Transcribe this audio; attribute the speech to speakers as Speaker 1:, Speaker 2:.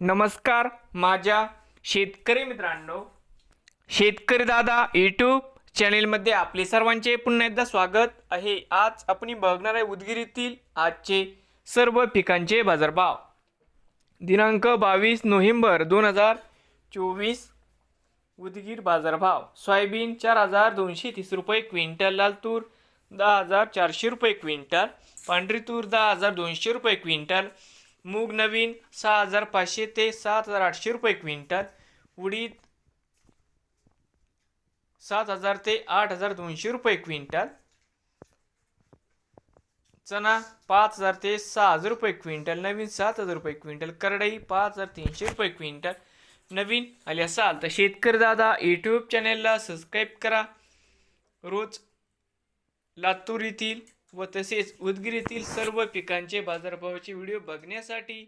Speaker 1: नमस्कार माझ्या शेतकरी मित्रांनो. शेतकरी दादा यूट्यूब चॅनेलमध्ये आपले सर्वांचे पुन्हा एकदा स्वागत आहे. आज आपण बघणार आहे उदगिरीतील आजचे सर्व पिकांचे बाजारभाव. दिनांक बावीस नोव्हेंबर दोन हजार चोवीस उदगीर बाजारभाव. सोयाबीन चार हजार दोनशे तीस रुपये क्विंटल लाल तूर दहा हजार चारशे रुपये क्विंटल पांढरी तूर दहा हजार दोनशे रुपये क्विंटल मूग नवीन सहा हजार पाचशे ते सात हजार आठशे रुपये क्विंटल. उडीद सात हजार ते आठ हजार दोनशे रुपये क्विंटल. चना पाच हजार ते सहा हजार रुपये क्विंटल. नवीन सात हजार रुपये क्विंटल. करडई पाच हजार तीनशे रुपये क्विंटल. नवीन आले असाल तर शेतकरी दादा यूट्यूब चॅनेलला सबस्क्राईब करा. रोज लातूर येथील व तसेच उदगिरीतील सर्व पिकांचे बाजारभावाचे व्हिडिओ बघण्यासाठी